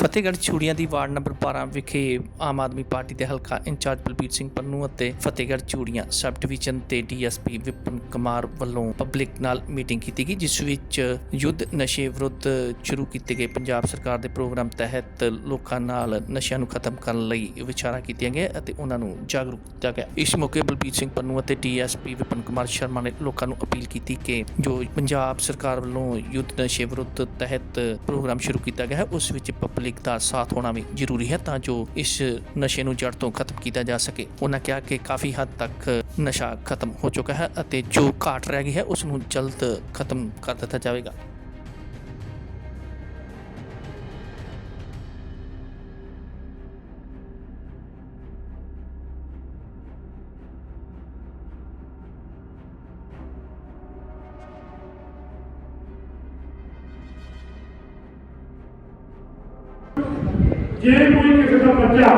ਫਤਿਹਗੜ੍ਹ ਚੂੜੀਆਂ ਦੀ ward number 12 ਵਿਖੇ Aam Aadmi party ਦੇ ਹਲਕਾ ਇੰਚਾਰਜ ਬਲਬੀਰ ਸਿੰਘ ਪੰਨੂ ਅਤੇ ਫਤਿਹਗੜ੍ਹ ਚੂੜੀਆਂ ਸਬ ਡਿਵੀਜ਼ਨ ਤੇ ਡੀਐਸਪੀ ਵਿਪਨ ਕੁਮਾਰ ਵੱਲੋਂ ਪਬਲਿਕ ਨਾਲ ਮੀਟਿੰਗ ਕੀਤੀ ਗਈ, ਜਿਸ ਵਿੱਚ ਯੁੱਧ ਨਸ਼ੇ ਵਿਰੁੱਧ ਸ਼ੁਰੂ ਕੀਤੇ ਗਏ। ਪੰਜਾਬ ਸਰਕਾਰ ਦੇ ਪ੍ਰੋਗਰਾਮ ਤਹਿਤ ਲੋਕਾਂ ਨਾਲ ਨਸ਼ਿਆਂ ਨੂੰ ਖਤਮ ਕਰਨ ਲਈ ਵਿਚਾਰਾਂ ਕੀਤੀਆਂ ਗਈਆਂ ਅਤੇ ਉਹਨਾਂ ਨੂੰ ਜਾਗਰੂਕ ਕੀਤਾ ਗਿਆ। ਇਸ ਮੌਕੇ ਬਲਬੀਰ ਸਿੰਘ ਪੰਨੂ ਅਤੇ ਡੀਐਸਪੀ ਵਿਪਨ ਕੁਮਾਰ ਸ਼ਰਮਾ ਨੇ ਲੋਕਾਂ ਨੂੰ ਅਪੀਲ ਕੀਤੀ ਕਿ ਜੋ ਪੰਜਾਬ ਸਰਕਾਰ ਵੱਲੋਂ ਯੁੱਧ ਨਸ਼ੇ ਵਿਰੁੱਧ ਤਹਿਤ ਪ੍ਰੋਗਰਾਮ ਸ਼ੁਰੂ ਕੀਤਾ ਗਿਆ ਹੈ, ਉਸ ਵਿੱਚ ਪਬਲਿਕ ਦਾ ਸਾਥ ਹੋਣਾ ਵੀ ਜ਼ਰੂਰੀ ਹੈ ਤਾਂ ਜੋ ਇਸ ਨਸ਼ੇ ਨੂੰ ਜੜ ਤੋਂ ਖਤਮ ਕੀਤਾ ਜਾ ਸਕੇ। ਉਹਨਾਂ ਕਿਹਾ ਕਿ ਕਾਫੀ ਹੱਦ ਤੱਕ ਨਸ਼ਾ ਖਤਮ ਹੋ ਚੁੱਕਾ ਹੈ ਅਤੇ ਜੋ ਘਾਟ ਰਹਿ ਗਈ ਹੈ, ਉਸ ਨੂੰ ਜਲਦ ਖਤਮ ਕਰ ਦਿੱਤਾ ਜਾਵੇਗਾ। ਜੇ ਕੋਈ ਕਿਸੇ ਦਾ ਬੱਚਾ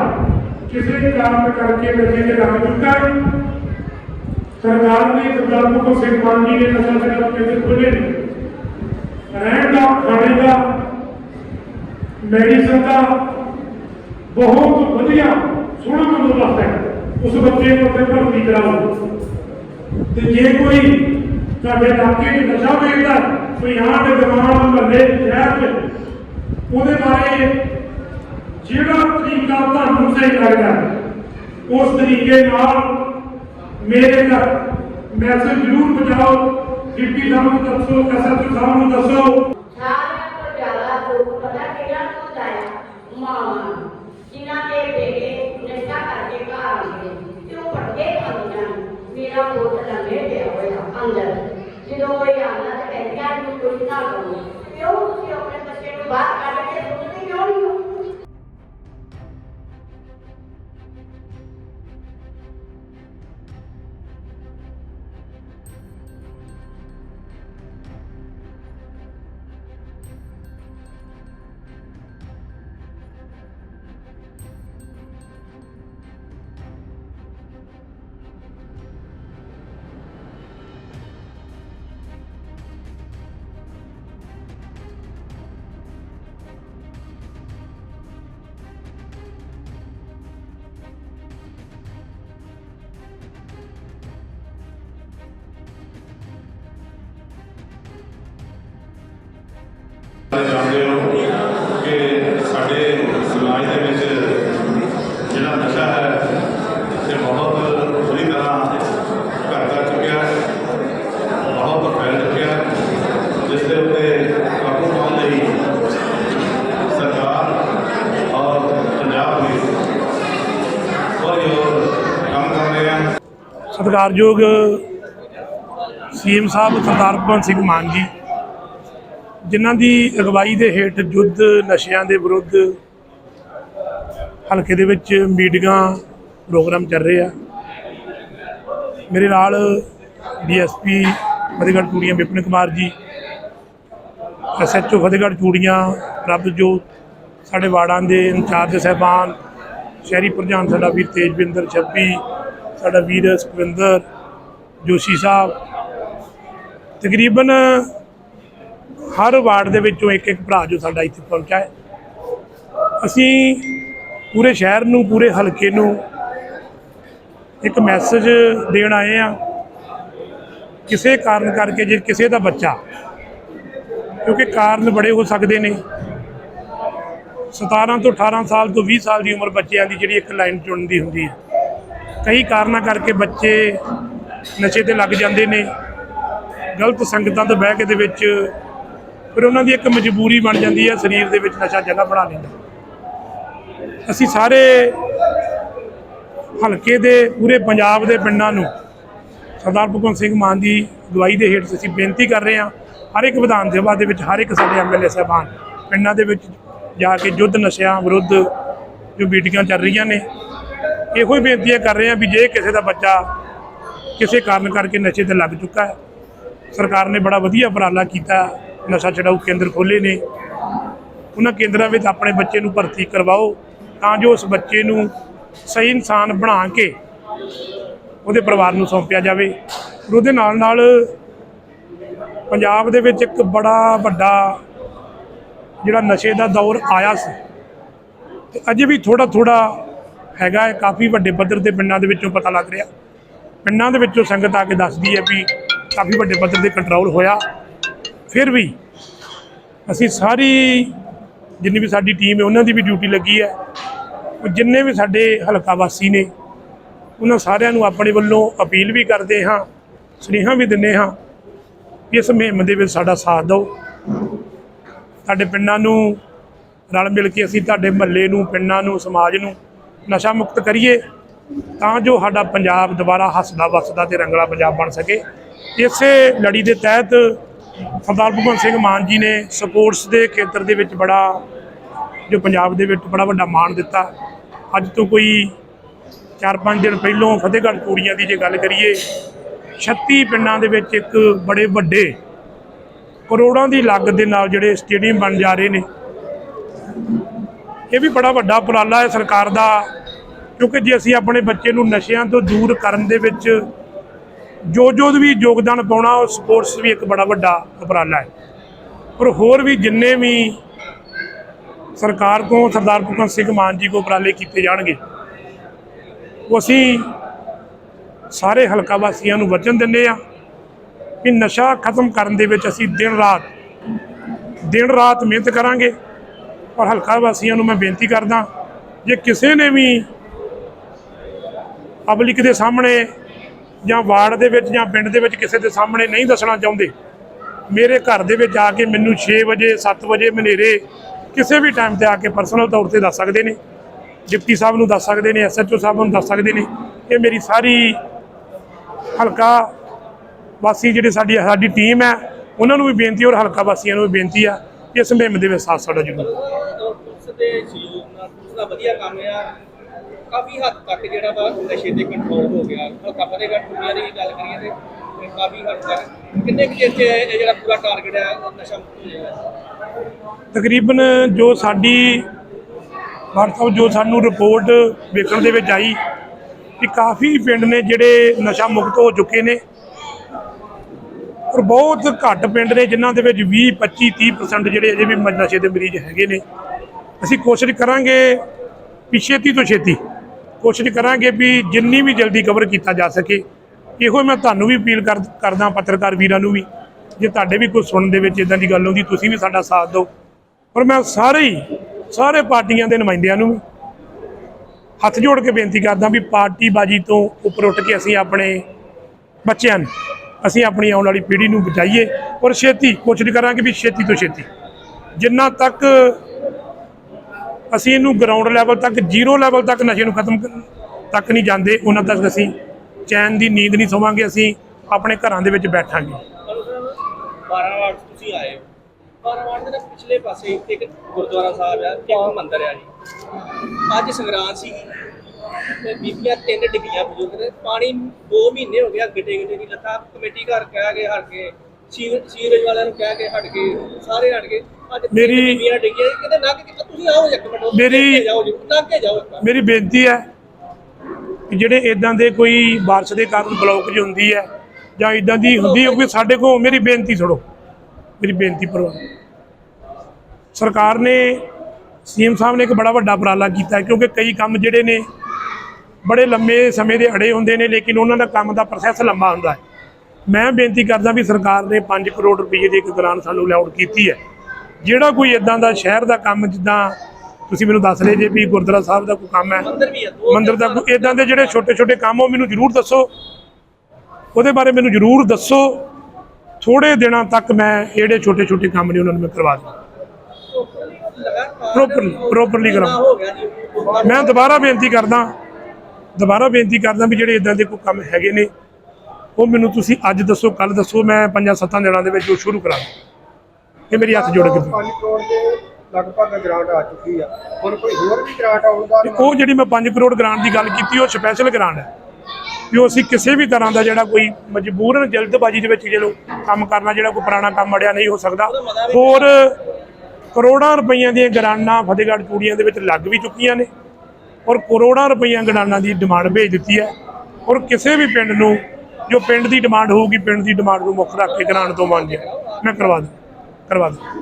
ਕਿਸੇ ਕਾਰਨ ਕਰਕੇ ਨਸ਼ੇ ਦੇ ਲੱਗ ਚੁੱਕਾ ਹੈ, ਸਰਕਾਰ ਨੇ ਸਰਦਾਰ ਭਗਤ ਸਿੰਘ ਮਾਨ ਜੀ ਨੇ ਨਸ਼ਾ ਛਡਾਊ ਕੇਂਦਰ ਖੋਲ੍ਹੇ ਰਹਿਣ ਦਾ, ਖਾਣੇ ਦਾ ਮੈਡੀਸਨ ਦਾ ਬਹੁਤ ਵਧੀਆ ਸੋਹਣਾ ਬੰਦੋਬਸਤ ਹੈ, ਉਸ ਬੱਚੇ ਨੂੰ ਉੱਥੇ ਭਰਤੀ ਕਰਾਓ। ਤੇ ਜੇ ਕੋਈ ਤੁਹਾਡੇ ਇਲਾਕੇ 'ਚ ਨਸ਼ਾ ਵੇਚਦਾ ਕੋਈ ਆਂਢ ਗੁਆਂਢ ਮਹੱਲੇ, ਸ਼ਹਿਰ 'ਚ ਉਹਦੇ ਬਾਰੇ ਜਿਹੜਾ ਤਰੀਕਾ ਤੁਹਾਨੂੰ ਸਹੀ ਲੱਗਦਾ ਹੈ, ਉਸ ਤਰੀਕੇ ਨਾਲ ਮੇਰੇ ਤੱਕ ਮੈਸੇਜ ਜ਼ਰੂਰ ਪਹੁੰਚਾਓ ਡਿਪਟੀ ਸਾਹਿਬ ਨੂੰ ਦੱਸੋ ਐਸਐਚਓ ਸਾਹਿਬ ਨੂੰ ਦੱਸੋ। ਸਾਰਿਆਂ ਤੋਂ ਜ਼ਿਆਦਾ ਦੁੱਖ ਪਤਾ ਕਿਹਨਾਂ ਨੂੰ ਹੁੰਦਾ ਹੈ? ਮਾਵਾਂ ਨੂੰ ਜਿਨ੍ਹਾਂ ਦੇ ਬੇਟੇ ਨਸ਼ਾ ਕਰਕੇ ਘਰ ਆਉਂਦੇ ਤੇ ਉਹ ਪੜਦੇ ਖਾਂਦੀਆਂ ਮੇਰਾ ਪੁੱਤ ਲੰਮੇ ਪਿਆ ਹੋਇਆ ਅੰਦਰ। ਜਦੋਂ ਕੋਈ ਆਉਂਦਾ ਤੇ ਕਹਿੰਦਾ ਨੂੰ ਕੋਈ ਨਾ ਕਰੋ। ਕਿਉਂ ਤੁਸੀਂ ਆਪਣੇ ਬੱਚੇ ਨੂੰ ਬਾਹਰ ਕੱਢ ਸਤਿਕਾਰਯੋਗ ਸੀਐਮ ਸਾਹਿਬ ਸਰਦਾਰ ਭਗਵੰਤ ਸਿੰਘ ਮਾਨ ਜੀ, ਜਿਨ੍ਹਾਂ ਦੀ ਅਗਵਾਈ ਦੇ ਹੇਠ ਯੁੱਧ ਨਸ਼ਿਆਂ ਦੇ ਵਿਰੁੱਧ ਹਲਕੇ ਦੇ ਵਿੱਚ ਮੀਟਿੰਗਾਂ, ਪ੍ਰੋਗਰਾਮ ਚੱਲ ਰਹੇ ਆ। ਮੇਰੇ ਨਾਲ ਡੀਐਸਪੀ ਫਤਿਹਗੜ੍ਹ ਚੂੜੀਆਂ ਵਿਪਨ ਕੁਮਾਰ ਜੀ, ਐਸਐਚਓ ਫਤਿਹਗੜ੍ਹ ਚੂੜੀਆਂ, ਪ੍ਰਭਜੋਤ ਸਾਡੇ ਵਾਰਡਾਂ ਦੇ ਇੰਚਾਰਜ ਸਹਿਬਾਨ, ਸ਼ਹਿਰੀ ਪ੍ਰਧਾਨ ਸਾਡਾ ਵੀਰ ਤੇਜਵਿੰਦਰ ਛੱਬੀ ਸਾਡਾ ਵੀਰ ਸੁਖਵਿੰਦਰ ਜੋਸ਼ੀ ਸਾਹਿਬ। ਤਕਰੀਬਨ ਹਰ ਵਾਰਡ ਦੇ ਵਿੱਚੋਂ ਇੱਕ ਇੱਕ ਭਰਾ ਜੋ ਸਾਡਾ ਇੱਥੇ ਪਹੁੰਚਾ ਹੈ। ਅਸੀਂ ਪੂਰੇ ਸ਼ਹਿਰ ਨੂੰ, ਪੂਰੇ ਹਲਕੇ ਨੂੰ ਇੱਕ ਮੈਸੇਜ ਦੇਣ ਆਏ ਆ ਕਿਸੇ ਕਾਰਨ ਕਰਕੇ ਜੇ ਕਿਸੇ ਦਾ ਬੱਚਾ, ਕਿਉਂਕਿ ਕਾਰਨ ਬੜੇ ਹੋ ਸਕਦੇ ਨੇ। 17 ਤੋਂ 18 ਸਾਲ ਤੋਂ 20 ਸਾਲ ਦੀ ਉਮਰ ਬੱਚਿਆਂ ਦੀ ਜਿਹੜੀ ਇੱਕ ਲਾਈਨ ਚੁਣਦੀ ਹੁੰਦੀ ਹੈ। ਕਈ ਕਾਰਨਾਂ ਕਰਕੇ ਬੱਚੇ ਨਸ਼ੇ ਤੇ ਲੱਗ ਜਾਂਦੇ ਨੇ, ਗਲਤ ਸੰਗਤਾਂ ਤੋਂ ਬਹਿ ਕੇ ਦੇ ਵਿੱਚ ਫਿਰ ਉਹਨਾਂ ਦੀ ਇੱਕ ਮਜਬੂਰੀ ਬਣ ਜਾਂਦੀ ਹੈ, ਸਰੀਰ ਦੇ ਵਿੱਚ ਨਸ਼ਾ ਜਗ੍ਹਾ ਬਣਾ ਲੈਂਦਾ। ਅਸੀਂ ਸਾਰੇ ਹਲਕੇ ਦੇ ਪੂਰੇ ਪੰਜਾਬ ਦੇ ਪਿੰਡਾਂ ਨੂੰ ਸਰਦਾਰ ਭਗਵੰਤ ਸਿੰਘ ਮਾਨ ਦੀ ਅਗਵਾਈ ਦੇ ਹੇਠ ਅਸੀਂ ਬੇਨਤੀ ਕਰ ਰਹੇ ਹਾਂ, ਹਰ ਇੱਕ ਵਿਧਾਨ ਸਭਾ ਦੇ ਵਿੱਚ ਹਰ ਇੱਕ ਸਾਡੇ ਐਮਐਲਏ ਸਾਹਿਬਾਨ ਪਿੰਡਾਂ ਦੇ ਵਿੱਚ ਜਾ ਕੇ ਯੁੱਧ ਨਸ਼ਿਆਂ ਵਿਰੁੱਧ ਜੋ ਮੀਟਿੰਗਾਂ ਚੱਲ ਰਹੀਆਂ ਨੇ ਇਹੋ ਹੀ ਬੇਨਤੀਆਂ ਕਰ ਰਹੇ ਹਾਂ ਵੀ ਜੇ ਕਿਸੇ ਦਾ ਬੱਚਾ ਕਿਸੇ ਕਾਰਨ ਕਰਕੇ ਨਸ਼ੇ ਤੇ ਲੱਗ ਚੁੱਕਾ ਹੈ, ਸਰਕਾਰ ਨੇ ਬੜਾ ਵਧੀਆ ਉਪਰਾਲਾ ਕੀਤਾ, ਨਸ਼ਾ ਛਡਾਊ ਕੇਂਦਰ ਖੋਲ੍ਹੇ ਨੇ, ਉਹਨਾਂ ਕੇਂਦਰਾਂ ਵਿੱਚ ਆਪਣੇ ਬੱਚੇ ਨੂੰ ਭਰਤੀ ਕਰਵਾਓ, ਤਾਂ ਜੋ ਉਸ ਬੱਚੇ ਨੂੰ ਸਹੀ ਇਨਸਾਨ ਬਣਾ ਕੇ ਉਹਦੇ ਪਰਿਵਾਰ ਨੂੰ ਸੌਂਪਿਆ ਜਾਵੇ। ਉਹਦੇ ਨਾਲ ਨਾਲ ਪੰਜਾਬ ਦੇ ਵਿੱਚ ਇੱਕ ਬੜਾ ਵੱਡਾ ਜਿਹੜਾ ਨਸ਼ੇ ਦਾ ਦੌਰ ਆਇਆ ਸੀ, ਤੇ ਅਜੇ ਵੀ ਥੋੜਾ ਥੋੜਾ ਹੈਗਾ ਹੈ, ਕਾਫੀ ਵੱਡੇ ਪੱਧਰ ਤੇ ਪਿੰਡਾਂ ਦੇ ਵਿੱਚੋਂ ਪਤਾ ਲੱਗ ਰਿਹਾ। ਪਿੰਡਾਂ ਦੇ ਵਿੱਚੋਂ ਸੰਗਤ ਆ ਕੇ ਦੱਸਦੀ ਹੈ ਵੀ ਕਾਫੀ ਵੱਡੇ ਪੱਧਰ ਤੇ ਕੰਟਰੋਲ ਹੋਇਆ। ਫਿਰ ਵੀ ਅਸੀਂ ਸਾਰੀ ਜਿੰਨੀ ਵੀ ਸਾਡੀ ਟੀਮ ਹੈ, ਉਹਨਾਂ ਦੀ ਵੀ ਡਿਊਟੀ ਲੱਗੀ ਹੈ। ਜਿੰਨੇ ਵੀ ਸਾਡੇ ਹਲਕਾ ਵਾਸੀ ਨੇ, ਉਹਨਾਂ ਸਾਰਿਆਂ ਨੂੰ ਆਪਣੇ ਵੱਲੋਂ ਅਪੀਲ ਵੀ ਕਰਦੇ ਹਾਂ, ਸੁਨੇਹਾ ਵੀ ਦਿੰਦੇ ਹਾਂ ਕਿ ਇਸ ਮੁਹਿੰਮ ਦੇ ਵਿੱਚ ਸਾਡਾ ਸਾਥ ਦਿਓ। ਸਾਡੇ ਪਿੰਡਾਂ ਨੂੰ ਰਲ ਮਿਲ ਕੇ ਅਸੀਂ ਤੁਹਾਡੇ ਮਹੱਲੇ ਨੂੰ, ਪਿੰਡਾਂ ਨੂੰ, ਸਮਾਜ ਨੂੰ ਨਸ਼ਾ ਮੁਕਤ ਕਰੀਏ, ਤਾਂ ਜੋ ਸਾਡਾ ਪੰਜਾਬ ਦੁਬਾਰਾ ਹੱਸਦਾ ਵਸਦਾ ਤੇ ਰੰਗਲਾ ਪੰਜਾਬ ਬਣ ਸਕੇ। ਇਸੇ ਲੜੀ ਦੇ ਤਹਿਤ ਸਰਦਾਰ ਭਗਵੰਤ ਸਿੰਘ ਮਾਨ ਜੀ ਨੇ ਸਪੋਰਟਸ ਦੇ ਖੇਤਰ ਦੇ ਵਿੱਚ ਬੜਾ, ਜੋ ਪੰਜਾਬ ਦੇ ਵਿੱਚ ਬੜਾ ਵੱਡਾ ਮਾਣ ਦਿੱਤਾ। ਅੱਜ ਤੋਂ ਕੋਈ 4-5 ਦਿਨ ਪਹਿਲੋਂ ਫਤਿਹਗੜ੍ਹ ਚੂੜੀਆਂ ਦੀ ਜੇ ਗੱਲ ਕਰੀਏ 36 ਪਿੰਡਾਂ ਦੇ ਵਿੱਚ ਇੱਕ ਬੜੇ ਵੱਡੇ ਕਰੋੜਾਂ ਦੀ ਲਾਗਤ ਦੇ ਨਾਲ ਜਿਹੜੇ ਸਟੇਡੀਅਮ ਬਣ ਜਾ ਰਹੇ ਨੇ ਇਹ ਵੀ ਬੜਾ ਵੱਡਾ ਉਪਰਾਲਾ ਹੈ ਸਰਕਾਰ ਦਾ, ਕਿਉਂਕਿ ਜੇ ਅਸੀਂ ਆਪਣੇ ਬੱਚੇ ਨੂੰ ਨਸ਼ਿਆਂ ਤੋਂ ਦੂਰ ਕਰਨ ਦੇ ਵਿੱਚ ਜੋ ਜੋ ਵੀ ਯੋਗਦਾਨ ਪਾਉਣਾ, ਉਹ ਸਪੋਰਟਸ ਵੀ ਇੱਕ ਬੜਾ ਵੱਡਾ ਉਪਰਾਲਾ ਹੈ। ਪਰ ਹੋਰ ਵੀ ਜਿੰਨੇ ਵੀ ਸਰਕਾਰ ਤੋਂ ਸਰਦਾਰ ਭਗਵੰਤ ਸਿੰਘ ਮਾਨ ਜੀ ਕੋ ਉਪਰਾਲੇ ਕੀਤੇ ਜਾਣਗੇ, ਉਹ ਅਸੀਂ ਸਾਰੇ ਹਲਕਾ ਵਾਸੀਆਂ ਨੂੰ ਵਚਨ ਦਿੰਦੇ ਆ ਕਿ ਨਸ਼ਾ ਖਤਮ ਕਰਨ ਦੇ ਵਿੱਚ ਅਸੀਂ ਦਿਨ ਰਾਤ ਦਿਨ ਰਾਤ ਮਿਹਨਤ ਕਰਾਂਗੇ। ਔਰ ਹਲਕਾ ਵਾਸੀਆਂ ਨੂੰ ਮੈਂ ਬੇਨਤੀ ਕਰਦਾ ਜੇ ਕਿਸੇ ਨੇ ਵੀ ਪਬਲਿਕ ਦੇ ਸਾਹਮਣੇ ਜਾਂ ਵਾਰਡ ਦੇ ਵਿੱਚ ਜਾਂ ਪਿੰਡ ਦੇ ਵਿੱਚ ਕਿਸੇ ਦੇ ਸਾਹਮਣੇ ਨਹੀਂ ਦੱਸਣਾ ਚਾਹੁੰਦੇ, ਮੇਰੇ ਘਰ ਦੇ ਵਿੱਚ ਆ ਕੇ ਮੈਨੂੰ 6 ਵਜੇ 7 ਵਜੇ ਮਨੇਰੇ ਕਿਸੇ ਵੀ ਟਾਈਮ ਤੇ ਆ ਕੇ ਪਰਸਨਲ ਤੌਰ ਤੇ ਦੱਸ ਸਕਦੇ ਨੇ, ਡਿਪਟੀ ਸਾਹਿਬ ਨੂੰ ਦੱਸ ਸਕਦੇ ਨੇ ਐਸਐਚਓ ਸਾਹਿਬ ਨੂੰ ਦੱਸ ਸਕਦੇ ਨੇ, ਇਹ ਮੇਰੀ ਸਾਰੀ ਹਲਕਾ ਵਾਸੀ ਜਿਹੜੇ ਸਾਡੀ ਸਾਡੀ ਟੀਮ ਹੈ, ਉਹਨਾਂ ਨੂੰ ਵੀ ਬੇਨਤੀ ਔਰ ਹਲਕਾ ਵਾਸੀਆਂ ਨੂੰ ਵੀ ਬੇਨਤੀ ਆ ਇਸ ਮੁਹਿੰਮ ਦੇ ਵਿੱਚ ਸਾਥ ਸਾਡਾ ਜ਼ਰੂਰ। ਦਿਓ। ਪੁਲਿਸ ਦੇ ਸਹਿਯੋਗ ਨਾਲ ਪੁਲਿਸ ਦਾ ਵਧੀਆ ਕੰਮ ਆ। ਕਾਫੀ ਹੱਦ ਤੱਕ ਜਿਹੜਾ ਵਾ ਨਸ਼ੇ ਤੇ ਕੰਟਰੋਲ ਹੋ ਗਿਆ। ਹਲਕਾ ਫਤਿਹਗੜ੍ਹ ਦੁਨੀਆ ਦੀ ਗੱਲ ਕਰੀਏ ਤੇ ਤੇ ਕਾਫੀ ਹੱਦ ਤੱਕ ਕਿੰਨੇ ਕੁ ਚਿਰ 'ਚ ਇਹ ਜਿਹੜਾ ਪੂਰਾ ਟਾਰਗੇਟ ਹੈ ਉਹ ਨਸ਼ਾ ਮੁਕਤ ਹੋ ਜਾਏਗਾ? ਤਕਰੀਬਨ ਜੋ ਸਾਡੀ ਵਟਸਐਪ ਜੋ ਸਾਨੂੰ ਰਿਪੋਰਟ ਵੇਖਣ ਦੇ ਵਿੱਚ ਆਈ ਕਿ ਕਾਫੀ ਪਿੰਡ ਨੇ ਜਿਹੜੇ ਨਸ਼ਾ ਮੁਕਤ ਹੋ ਚੁੱਕੇ ਨੇ। ਔਰ ਬਹੁਤ ਘੱਟ ਪਿੰਡ ਨੇ ਜਿਨ੍ਹਾਂ ਦੇ ਵਿੱਚ 20 25 30% ਜਿਹੜੇ ਅਜੇ ਵੀ ਨਸ਼ੇ ਦੇ ਮਰੀਜ਼ ਹੈਗੇ ਨੇ। ਅਸੀਂ ਕੋਸ਼ਿਸ਼ ਕਰਾਂਗੇ ਵੀ ਛੇਤੀ ਤੋਂ ਛੇਤੀ ਕੋਸ਼ਿਸ਼ ਕਰਾਂਗੇ ਵੀ ਜਿੰਨੀ ਵੀ ਜਲਦੀ ਕਵਰ ਕੀਤਾ ਜਾ ਸਕੇ। ਇਹੋ ਮੈਂ ਤੁਹਾਨੂੰ ਵੀ ਅਪੀਲ ਕਰ, ਕਰਦਾ ਪੱਤਰਕਾਰ ਵੀਰਾਂ ਨੂੰ ਵੀ, ਜੇ ਤੁਹਾਡੇ ਵੀ ਕੋਈ ਸੁਣਨ ਦੇ ਵਿੱਚ ਇਦਾਂ ਦੀ ਗੱਲ ਹੁੰਦੀ ਤੁਸੀਂ ਵੀ ਸਾਡਾ ਸਾਥ ਦਿਓ। ਪਰ ਮੈਂ ਸਾਰੇ ਹੀ, ਸਾਰੇ ਪਾਰਟੀਆਂ ਦੇ ਨੁਮਾਇੰਦਿਆਂ ਨੂੰ ਵੀ ਹੱਥ ਜੋੜ ਕੇ ਬੇਨਤੀ ਕਰਦਾ ਵੀ ਪਾਰਟੀ ਬਾਜੀ ਤੋਂ ਉੱਪਰ ਉੱਠ ਕੇ ਅਸੀਂ ਆਪਣੇ ਬੱਚਿਆਂ ਨੂੰ ਅਸੀਂ ਆਪਣੀ ਆਉਣ ਵਾਲੀ ਪੀੜ੍ਹੀ ਨੂੰ ਬਚਾਈਏ ਔਰ ਛੇਤੀ ਕੋਸ਼ਿਸ਼ ਕਰਾਂਗੇ ਵੀ ਛੇਤੀ ਤੋਂ ਛੇਤੀ। ਜਿੰਨਾ ਤੱਕ ਅਸੀਂ ਇਹਨੂੰ ਗਰਾਊਂਡ ਲੈਵਲ ਤੱਕ ਜ਼ੀਰੋ ਲੈਵਲ ਤੱਕ ਨਸ਼ੇ ਨੂੰ ਖਤਮ ਤੱਕ ਨਹੀਂ ਜਾਂਦੇ, ਉਹਨਾਂ ਤੱਕ ਅਸੀਂ ਚੈਨ ਦੀ ਨੀਂਦ ਨਹੀਂ ਸੋਵਾਂਗੇ, ਅਸੀਂ ਆਪਣੇ ਘਰਾਂ ਦੇ ਵਿੱਚ ਬੈਠਾਂਗੇ। 12 ਵਾਰਡ ਤੁਸੀਂ ਆਏ 12 ਵਾਰਡ ਦੇ ਪਿਛਲੇ ਪਾਸੇ ਇੱਕ ਗੁਰਦੁਆਰਾ ਸਾਹਿਬ ਆ, ਇੱਕ ਮੰਦਿਰ ਆ ਜੀ। ਅੱਜ ਸੰਗਰਾਂਦ ਸੀ ਤੇ ਬੀਬੀਆਂ ਤਿੰਨ ਡਿੱਗੀਆਂ ਬਜ਼ੁਰਗ ਦੇ ਪਾਣੀ 2 ਮਹੀਨੇ ਹੋ ਗਿਆ ਗਿੱਟੇ ਗਿੱਟੇ ਦੀ ਲੱਥਾ ਕਮੇਟੀ ਘਰ ਕਹਿ ਕੇ ਹਟ ਕੇ ਸੀਵ- ਸੀਵਰੇਜ ਵਾਲਿਆਂ ਨੂੰ ਕਹਿ ਕੇ ਹਟ ਗਏ ਸਾਰੇ ਹਟ ਗਏ। ਅੱਜ ਤਿੰਨ ਮੇਰੀ- ਬੀਬੀਆਂ ਡਿੱਗੀਆਂ ਕਿਤੇ ਲੰਘ ਕੇ ਤੁਸੀਂ ਆਓ ਇੱਕ ਮਿੰਟ ਉੱਥੇ ਮੇਰੀ- ਕੇ ਜਾਓ ਜੀ ਲੰਘ ਕੇ ਜਾਓ ਇੱਕ। ਮੇਰੀ ਬੇਨਤੀ ਹੈ ਕਿ ਜਿਹੜੇ ਇਦਾਂ ਦੇ ਕੋਈ ਬਾਰਿਸ਼ ਦੇ ਕਾਰਨ ਬਲੌਕੇਜ ਹੁੰਦੀ ਹੈ ਜਾਂ ਇਦਾਂ ਦੀ ਹੁੰਦੀ ਹੈ ਕੋਈ ਸਾਡੇ ਕੋਲ ਮੇਰੀ ਬੇਨਤੀ ਸੁਣੋ। ਮੇਰੀ ਬੇਨਤੀ ਪਰਵਾਹ ਸਰਕਾਰ ਨੇ ਸੀਐਮ ਸਾਹਿਬ ਨੇ ਇੱਕ ਬੜਾ ਵੱਡਾ ਉਪਰਾਲਾ ਕੀਤਾ ਕਿਉਂਕਿ ਕਈ ਕੰਮ ਜਿਹੜੇ ਨੇ ਬੜੇ ਲੰਮੇ ਸਮੇਂ ਦੇ ਅੜੇ ਹੁੰਦੇ ਨੇ ਲੇਕਿਨ ਉਹਨਾਂ ਦਾ ਕੰਮ ਦਾ ਪ੍ਰੋਸੈਸ ਲੰਮਾ ਹੁੰਦਾ ਹੈ। ਮੈਂ ਬੇਨਤੀ ਕਰਦਾ ਵੀ ਸਰਕਾਰ ਨੇ 5 ਕਰੋੜ ਰੁਪਏ ਦੀ ਇੱਕ ਗ੍ਰਾਂਟ ਸਾਨੂੰ ਅਲਾਉਡ ਕੀਤੀ ਹੈ। ਜਿਹੜਾ ਕੋਈ ਇਦਾਂ ਦਾ ਸ਼ਹਿਰ ਦਾ ਕੰਮ ਜਿੱਦਾਂ ਤੁਸੀਂ ਮੈਨੂੰ ਦੱਸ ਰਹੇ ਜੇ ਵੀ ਗੁਰਦੁਆਰਾ ਸਾਹਿਬ ਦਾ ਕੋਈ ਕੰਮ ਹੈ ਮੰਦਿਰ ਦੋ ਕੋਈ ਇਦਾਂ ਦੇ ਜਿਹੜੇ ਛੋਟੇ ਛੋਟੇ ਕੰਮ ਉਹ ਮੈਨੂੰ ਜ਼ਰੂਰ ਦੱਸੋ। ਉਹਦੇ ਬਾਰੇ ਮੈਨੂੰ ਜ਼ਰੂਰ ਦੱਸੋ। ਥੋੜੇ ਦਿਨਾਂ ਤੱਕ ਮੈਂ ਜਿਹੜੇ ਛੋਟੇ ਛੋਟੇ ਕੰਮ ਨੇ ਉਹਨਾਂ ਨੂੰ ਮੈਂ ਕਰਵਾ ਦਵਾਂ। ਹੋ ਗਿਆ ਜੀ ਮੈਂ ਦੁਬਾਰਾ ਬੇਨਤੀ ਕਰਦਾ ਦੁਬਾਰਾ ਬੇਨਤੀ ਕਰਦਾ ਵੀ ਜਿਹੜੇ ਇਦਾਂ ਦੇ ਕੋਈ ਕੰਮ ਹੈਗੇ ਨੇ ਉਹ ਮੈਨੂੰ ਤੁਸੀਂ ਅੱਜ ਦੱਸੋ ਕੱਲ ਦੱਸੋ ਮੈਂ ਪੰਜਾਂ ਸੱਤਾਂ ਦਿਨਾਂ ਦੇ ਵਿੱਚ ਉਹ ਸ਼ੁਰੂ ਕਰਾਂ ਇਹ ਮੇਰੀ ਹੱਥ ਜੋੜ ਕੇ ਬੇਨਤੀ। 5 ਕਰੋੜ ਦੇ ਲਗਭਗ ਗ੍ਰਾਂਟ ਆ ਚੁੱਕੀ ਆ। ਹੁਣ ਕੋਈ ਹੋਰ ਵੀ ਗ੍ਰਾਂਟ ਆਊਗਾ? ਤੇ ਉਹ ਜਿਹੜੀ ਮੈਂ 5 ਕਰੋੜ ਗ੍ਰਾਂਟ ਦੀ ਗੱਲ ਕੀਤੀ ਉਹ ਸਪੈਸ਼ਲ ਗ੍ਰਾਂਟ ਹੈ। ਵੀ ਉਹ ਅਸੀਂ ਕਿਸੇ ਵੀ ਤਰ੍ਹਾਂ ਦਾ ਜਿਹੜਾ ਕੋਈ ਮਜਬੂਰਨ ਜਲਦਬਾਜ਼ੀ ਦੇ ਵਿੱਚ ਜਿਹੜਾ ਕੰਮ ਕਰਨਾ ਜਿਹੜਾ ਕੋਈ ਪੁਰਾਣਾ ਕੰਮ ਅੜਿਆ ਨਹੀਂ ਹੋ ਸਕਦਾ ਹੋਰ ਕਰੋੜਾਂ ਰੁਪਈਆਂ ਦੀਆਂ ਗਰਾਨਾਂ ਫਤਿਹਗੜ੍ਹ ਚੂੜੀਆਂ ਦੇ ਵਿੱਚ ਲੱਗ ਵੀ ਚੁੱਕੀਆਂ ਨੇ ਔਰ ਕਰੋੜਾਂ ਰੁਪਈਆਂ ਗਰਾਨਾਂ ਦੀ ਡਿਮਾਂਡ ਭੇਜ ਦਿੱਤੀ ਹੈ ਔਰ ਕਿਸੇ ਵੀ ਪਿੰਡ ਨੂੰ ਜੋ ਪਿੰਡ ਦੀ ਡਿਮਾਂਡ ਹੋਊਗੀ, ਪਿੰਡ ਦੀ ਡਿਮਾਂਡ ਨੂੰ ਮੁੱਖ ਰੱਖ ਕੇ ਗ੍ਰਾਂਟ ਤੋਂ ਮੰਨ ਜਾਏ ਮੈਂ ਕਰਵਾ ਦੂੰ ਕਰਵਾ ਦੂੰ